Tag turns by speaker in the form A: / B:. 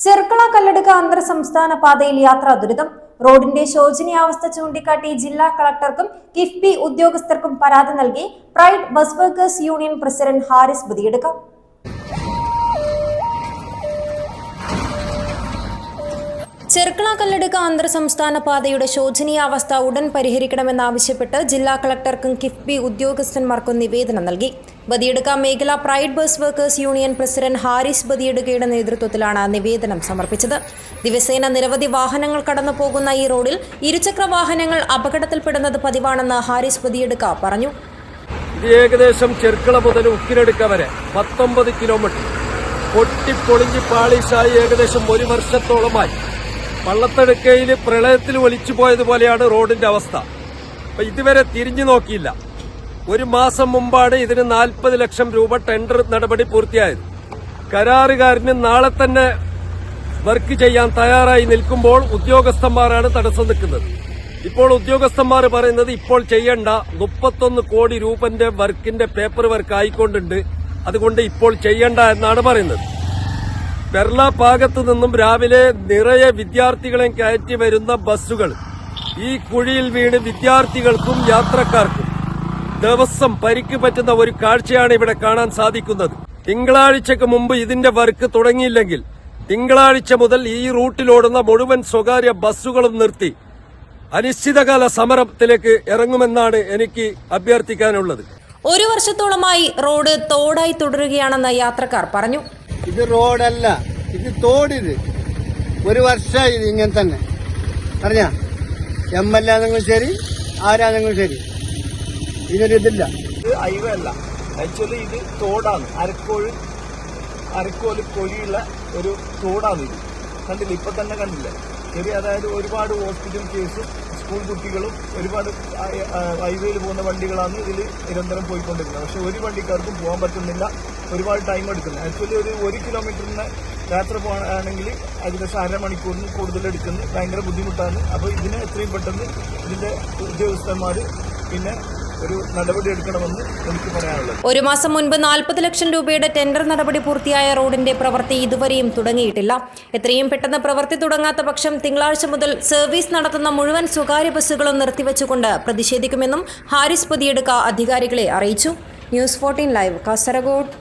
A: ചെർക്കള കല്ലടുക്ക അന്തർ സംസ്ഥാന പാതയിൽ യാത്രാ ദുരിതം. റോഡിന്റെ ശോചനീയാവസ്ഥ ചൂണ്ടിക്കാട്ടി ജില്ലാ കളക്ടർക്കും കിഫ്ബി ഉദ്യോഗസ്ഥർക്കും പരാതി നൽകി Pride bus workers union president Haris Badiyadka Cherkala Kalladka അന്തർ സംസ്ഥാന പാതയുടെ ശോചനീയാവസ്ഥ ഉടൻ പരിഹരിക്കണമെന്നാവശ്യപ്പെട്ട് ജില്ലാ കളക്ടർക്കും കിഫ്ബി ഉദ്യോഗസ്ഥന്മാർക്കും നിവേദനം നൽകി. ബദിയെടുക്ക മേഖല Pride bus workers union president Haris ബദിയെടുക്കയുടെ നേതൃത്വത്തിലാണ് നിവേദനം സമർപ്പിച്ചത്. ദിവസേന നിരവധി വാഹനങ്ങൾ കടന്നു പോകുന്ന ഈ റോഡിൽ ഇരുചക്ര വാഹനങ്ങൾ അപകടത്തിൽപ്പെടുന്നത് പതിവാണെന്ന് ഹാരിസ് ബദിയെടുക്ക പറഞ്ഞു.
B: ഏകദേശം ചെർക്കള മുതൽ ഉക്കിനെടുക്ക വരെ പത്തൊമ്പത് കിലോമീറ്റർ പൊട്ടിപ്പൊളിഞ്ഞ് പാളീസായി ഏകദേശം ഒരു വർഷത്തോളമായി. പള്ളത്തെടുക്കയിൽ പ്രളയത്തിൽ ഒലിച്ചു പോയതുപോലെയാണ് റോഡിന്റെ അവസ്ഥ. അപ്പൊ ഇതുവരെ തിരിഞ്ഞു നോക്കിയില്ല. ഒരു മാസം മുമ്പാണ് ഇതിന് നാൽപ്പത് ലക്ഷം രൂപ ടെൻഡർ നടപടി പൂർത്തിയായത്. കരാറുകാരന് നാളെ തന്നെ വർക്ക് ചെയ്യാൻ തയ്യാറായി നിൽക്കുമ്പോൾ ഉദ്യോഗസ്ഥന്മാരാണ് തടസ്സം നിൽക്കുന്നത്. ഇപ്പോൾ ഉദ്യോഗസ്ഥന്മാർ പറയുന്നത് ഇപ്പോൾ ചെയ്യേണ്ട മുപ്പത്തൊന്ന് കോടി രൂപന്റെ വർക്കിന്റെ പേപ്പർ വർക്ക് ആയിക്കൊണ്ടുണ്ട് അതുകൊണ്ട് ഇപ്പോൾ ചെയ്യേണ്ട എന്നാണ് പറയുന്നത്. പെർള ഭാഗത്തു നിന്നും രാവിലെ നിറയെ വിദ്യാർത്ഥികളെ കയറ്റി വരുന്ന ബസ്സുകൾ. ഈ കുഴിയിൽ വീണ് വിദ്യാർത്ഥികൾക്കും യാത്രക്കാർക്കും ദിവസം പരിക്ക് പറ്റുന്ന ഒരു കാഴ്ചയാണ് ഇവിടെ കാണാൻ സാധിക്കുന്നത്. തിങ്കളാഴ്ചക്ക് മുമ്പ് ഇതിന്റെ വർക്ക് തുടങ്ങിയില്ലെങ്കിൽ തിങ്കളാഴ്ച മുതൽ ഈ റൂട്ടിലോടുന്ന മുഴുവൻ സ്വകാര്യ ബസ്സുകളും നിർത്തി അനിശ്ചിതകാല സമരത്തിലേക്ക് ഇറങ്ങുമെന്നാണ് എനിക്ക് അഭ്യർത്ഥിക്കാനുള്ളത്.
A: ഒരു വർഷത്തോളമായി റോഡ് തോടായി തുടരുകയാണെന്ന് യാത്രക്കാർ പറഞ്ഞു.
C: ഇത് റോഡല്ല ഇത് തോടിത്. ഒരു വർഷമായി ഇത് ഇങ്ങനെ തന്നെ. അറിഞ്ഞ എം എൽ എ ആണെങ്കിലും ശരി ആരാണെങ്കിലും ശരി. ഇതിനൊരിതില്ല
D: ഇത് ഹൈവേ അല്ല ആക്ച്വലി ഇത് തോടാണ്. അരക്കോഴ് അരക്കോൽ കൊഴിയുള്ള ഒരു തോടാണ് ഇത്. കണ്ടില്ല? ഇപ്പൊ തന്നെ കണ്ടില്ല? ചെറിയ അതായത് ഒരുപാട് ഹോസ്പിറ്റൽ കേസും സ്കൂൾ കുട്ടികളും ഒരുപാട് ഹൈവേയിൽ പോകുന്ന വണ്ടികളാണ് ഇതിൽ നിരന്തരം പോയിക്കൊണ്ടിരുന്നത്. പക്ഷെ ഒരു വണ്ടിക്കാർക്കും പോകാൻ പറ്റുന്നില്ല. ഒരുപാട് ടൈം എടുക്കുന്നു. ആക്ച്വലി ഒരു ഒരു കിലോമീറ്ററിന് യാത്ര പോകാനാണെങ്കിൽ ഏകദേശം അരമണിക്കൂറിന് കൂടുതൽ എടുക്കുന്നു. ഭയങ്കര ബുദ്ധിമുട്ടാണ്. അപ്പോൾ ഇതിനെ എത്രയും പെട്ടെന്ന് ഇതിന്റെ ഉദ്യോഗസ്ഥന്മാർ പിന്നെ ഒരു നടപടി എടുക്കണമെന്ന് എനിക്ക് പറയാനുള്ളത്.
A: ഒരു മാസം മുൻപ് നാൽപ്പത് ലക്ഷം രൂപയുടെ ടെൻഡർ നടപടി പൂർത്തിയായ റോഡിന്റെ പ്രവൃത്തി ഇതുവരെയും തുടങ്ങിയിട്ടില്ല. എത്രയും പെട്ടെന്ന് പ്രവൃത്തി തുടങ്ങാത്ത പക്ഷം തിങ്കളാഴ്ച മുതൽ സർവീസ് നടത്തുന്ന മുഴുവൻ സ്വകാര്യ ബസ്സുകളും നിർത്തിവെച്ചുകൊണ്ട് പ്രതിഷേധിക്കുമെന്നും ഹാരിസ് പുതിയെടുക്ക അധികാരികളെ അറിയിച്ചു. News fourteen live Kasaragod.